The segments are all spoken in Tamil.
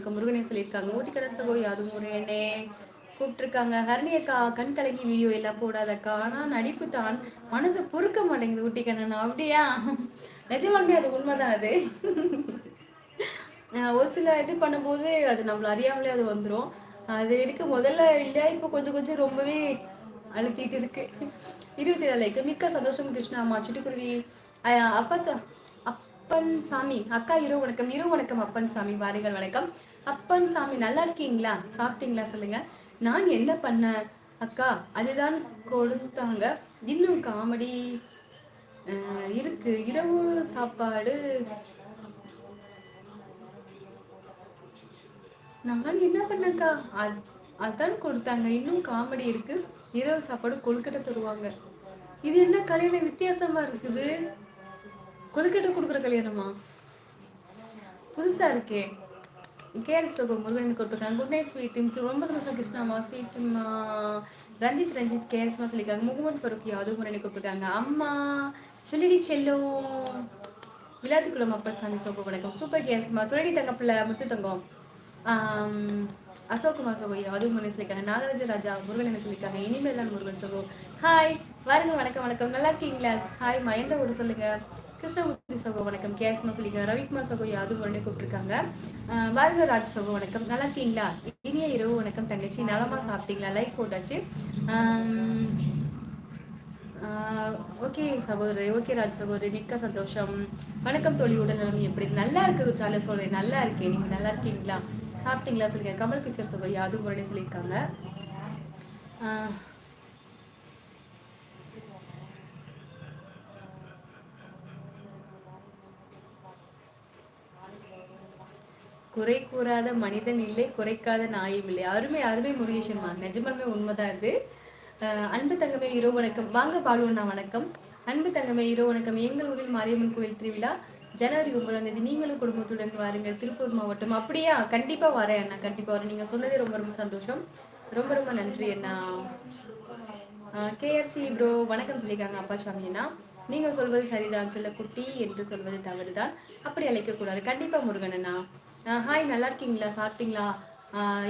வணக்கம் முருகனே சொல்லியிருக்காங்க. ஊட்டிக்கடை சகோ யாது முருகனே? கூப்பிட்டுருக்காங்க. ஹரணி அக்கா கண் கலங்கி வீடியோ எல்லாம் போடாதக்கா. ஆனால் நடிப்பு தான். மனசு பொறுக்க மாட்டேங்குது ஊட்டிக்கண்ணன் அப்படியா? நிஜமாலுமே அது உண்மைதான் அது. ஒரு சில இது பண்ணும்போது அது நம்மள அறியாமலே அது வந்துடும் அது எனக்கு முதல்ல இல்லை இப்போ கொஞ்சம் கொஞ்சம் ரொம்பவே அழுத்திட்டு இருக்கு. இருபத்தி ஏழு மிக்க சந்தோஷம் கிருஷ்ணா அம்மா. சிட்டுக்குருவி. அப்பா அப்பன் சாமி. அக்கா இரவு வணக்கம். இரவு வணக்கம் அப்பன் சாமி. வாரிகள் வணக்கம். அப்பன் சாமி நல்லா இருக்கீங்களா? சாப்பிட்டீங்களா? சொல்லுங்க. நான் என்ன பண்ணேன் அக்கா அதுதான் கொடுத்தாங்க. இன்னும் காமெடி இருக்கு. இரவு சாப்பாடு. நான் என்ன பண்ணக்கா அது அதான் கொடுத்தாங்க. இன்னும் காமெடி இருக்கு. இரவு சாப்பாடு கொழுக்கட்டை தருவாங்க. இது என்ன கலையில வித்தியாசமா இருக்குது? கொழுக்கட்டை கொடுக்குற கல்யாணமா? புதுசாக இருக்கே. கேஆர் சுகம் முருகன் கொடுத்துருக்காங்க குட் நைட் ஸ்வீட் ரொம்ப சந்தோஷம் கிருஷ்ணாமா ஸ்வீட் ரஞ்சித் ரஞ்சித் கேர்ஸ்மா சொல்லியிருக்காங்க. முகமது ஃபருக் யாதவ் முரணி கொடுத்துருக்காங்க அம்மா சொல்லிடி செல்லும் விளையாட்டுக்குளம் அப்பா சாமி சோகம் வணக்கம். சூப்பர் கேர்ஸ்மா சொல்லடி தங்கப்பில் முத்து தங்கம். அசோக்குமார் சகோ அதுவும் முன்னே சொல்லியிருக்காங்க. நாகராஜ ராஜா முருகன் என்ன சொல்லியிருக்காங்க. இனிமேல் தான் முருகன் சகோ ஹாய் வாருங்க வணக்கம் வணக்கம். நல்லா இருக்கீங்களா? ஹாய் மயந்த ஒரு சொல்லுங்கள் கிருஷ்ணமூர்த்தி சகோ வணக்கம். கேஸ்மா சொல்லியிருக்காங்க ரவிக்குமார் சகோ யாதும் உடனே கூப்பிட்டுருக்காங்க. வாருங்க ராஜ் சகோ வணக்கம். நல்லா இருக்கீங்களா? இனிய இரவு வணக்கம் தங்கச்சி. நலமா சாப்பிட்டீங்களா? லைக் போட்டாச்சு. ஓகே சகோதரி ஓகே ராஜ் சகோதரி. மிக்க சந்தோஷம். வணக்கம் தோழி. உடல் நலம் எப்படி? நல்லா இருக்குது சால. சொல்றேன் நல்லா இருக்கேன் நீங்க நல்லா இருக்கீங்களா? சாப்பிட்டீங்களா சொல்லுங்க. கமல் கிஷோர் சகோ யாதும் உடனே சொல்லியிருக்காங்க குறை கூறாத மனிதன் இல்லை குறைக்காத நாயும் இல்லை. அருமை அருமை முருகேஷன்மா நிஜமாலுமே உண்மைதான் இது. அன்பு தங்கமே இரவு வணக்கம். வாங்க பாலுவண்ணா வணக்கம். அன்பு தங்கமே இரவு வணக்கம். எங்கள் ஊரில் மாரியம்மன் கோயில் திருவிழா ஜனவரி ஒன்பதாம் தேதி. நீங்களும் குடும்பத்துடன் வாருங்கள். திருப்பூர் மாவட்டம். அப்படியா? கண்டிப்பாக வரேன் அண்ணா. கண்டிப்பாக வரேன். நீங்கள் சொன்னதே ரொம்ப ரொம்ப சந்தோஷம். ரொம்ப ரொம்ப நன்றி அண்ணா. கேஆர்சி ப்ரோ வணக்கம் சொல்லியிருக்காங்க அப்பா சாமி அண்ணா. நீங்கள் சொல்வது சரிதான். சொல்ல குட்டி என்று சொல்வது தவறுதான். அப்படி அழைக்கக்கூடாது. கண்டிப்பாக முருகன் அண்ணா. ஹாய் நல்லா இருக்கீங்களா? சாப்பிட்டீங்களா?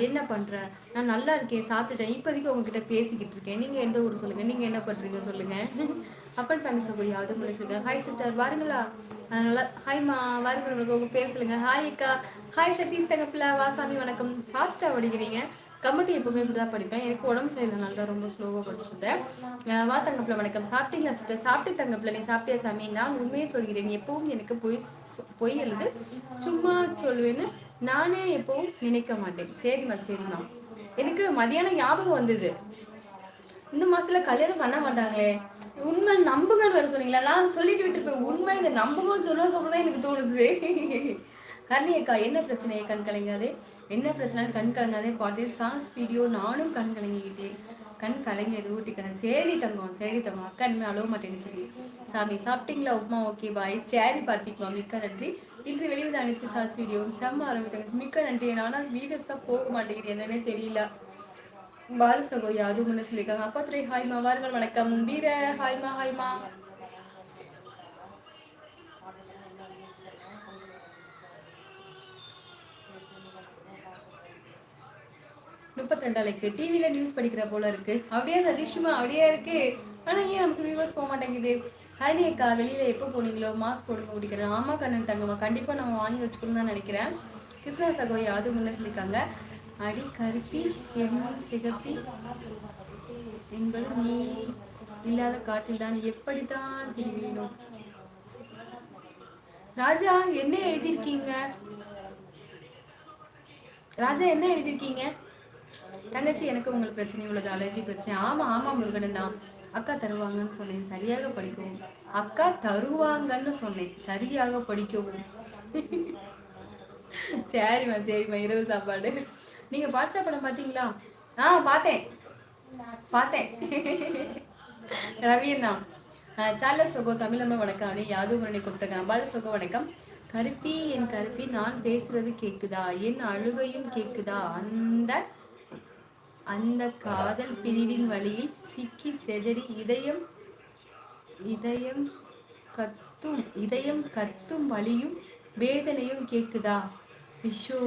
என்ன பண்ணுற நான் நல்லா இருக்கேன் சாப்பிட்டுட்டேன். இப்போதைக்கு உங்ககிட்ட பேசிக்கிட்டு இருக்கேன். நீங்கள் எந்த ஊர் சொல்லுங்கள் நீங்கள் என்ன பண்ணுறீங்க சொல்லுங்கள் அப்பன் சாமி சகோதரி அது முன்னாடி சொல்லுங்கள் ஹாய் சிஸ்டர் வாருங்களா? நல்லா ஹாய்மா வாருங்கள் உங்களுக்கு பேசலுங்க ஹாய் அக்கா. ஹாய் சதீஷ் தங்கப்பில் வாசாமி வணக்கம். ஃபாஸ்ட்டாக படிக்கிறீங்க. கமெண்ட் எப்பவுமே இப்படி தான் படிப்பேன். எனக்கு உடம்பு சரியில்லை தான் ரொம்ப ஸ்லோவாக படிச்சுருந்தேன் வா தங்கப்பில் வணக்கம். சாப்பிட்டீங்களா சிஸ்டர் சாப்பிட்டு தங்கப்பில் நீ சாப்பிட்டியா சாமி? நான் உண்மையே சொல்கிறேன். எப்பவும் எனக்கு பொய் பொய் அல்லது சும்மா சொல்லுவேன்னு நானே எப்பவும் நினைக்க மாட்டேன். சரிம்மா சரிம்மா எனக்கு மதியானம் ஞாபகம் வந்தது. இந்த மாசத்துல கல்யாணம் பண்ண மாட்டாங்களே. உண்மை நம்புங்கன்னு வேற சொன்னீங்களா? நான் சொல்லிட்டு விட்டுருப்பேன். உண்மை இதை நம்புங்கன்னு சொன்னதுக்கு அப்புறம் தான் எனக்கு தோணுச்சு. ஹர்னி அக்கா என்ன பிரச்சனையை? கண் கலங்காதே. என்ன பிரச்சனைன்னு கண் கலங்காதே. பார்த்தே சாங்ஸ் வீடியோ நானும் கண் கலங்கிக்கிட்டேன். கண் கலைஞர் ஊட்டிக்கணும் சரி தங்கம் சரி தங்கம். அக்கா இனிமே அழுவ மாட்டேன்னு சரி சாமி சாப்பிட்டீங்களா? உப்மா ஓகே பாய் சேரி பார்த்திக்குமா மிக்க நன்றி. இன்று வெளிவந்த அனைத்து சாட்சி வீடியோவும் செம்ம ஆரம்பித்தாங்க மிக்க நன்றி. ஆனால் வீடியோஸ் தான் போக மாட்டேங்குது. என்னன்னே தெரியல. பாலு சகோயா அது முன்னே சொல்லியிருக்காங்க. அப்பா துறை ஹாய்மா வாருங்கள் வணக்கம். வீர ஹாய்மா ஹாய்மா முப்பத்தி டிவியில் டிவியில நியூஸ் படிக்கிற போல இருக்கு. அப்படியே சதீஷ்மா அப்படியே இருக்கு. ஆனா ஏன் நமக்கு வியூவர்ஸ் போக மாட்டேங்குது? ஹரணி அக்கா வெளியில எப்போ போனீங்களோ? மாஸ்க் போடுங்க குடிக்கிறேன். ஆமா கண்ணன் தங்கம்மா கண்டிப்பா நம்ம வாங்கி வச்சுக்கணும் தான் நினைக்கிறேன். கிருஷ்ணா சகோய் அது முன்னே சொல்லியிருக்காங்க. அடி கருப்பி என்னும் சிகப்பி என்பது நீ இல்லாத காட்டில் தான். எப்படித்தான் திரும்பினோம் ராஜா என்ன எழுதியிருக்கீங்க? ராஜா என்ன எழுதியிருக்கீங்க? தங்கச்சி எனக்கு உங்களுக்கு பிரச்சனை உள்ளது அலர்ஜி பிரச்சனை. ஆமா ஆமா தான் அக்கா தருவாங்கன்னு சொன்னேன். சரியாக படிக்கவும். அக்கா தருவாங்கன்னு சொன்னேன். சரியாக படிக்கவும். சரிம்மா சரிம்மா. இரவு சாப்பாடு. நீங்க பாட்சா படம் பாத்தீங்களா ஆ பார்த்தேன். பார்த்தேன். ரவி அண்ணா. சால சுகோ தமிழம்மா வணக்கம். அப்படின்னு யாதும் பண்ணி கூப்பிட்டுருக்காங்க பால சுகோ வணக்கம். கருப்பி என் கருப்பி நான் பேசுறது கேட்குதா என் அழுகையும் கேக்குதா? அந்த அந்த காதல் பிரிவின் வழியில் சிக்கி செதறி இதயம் இதயம் கத்தும் இதயம் கத்தும் வழியும் வேதனையும் கேட்குதா? ஐயோ!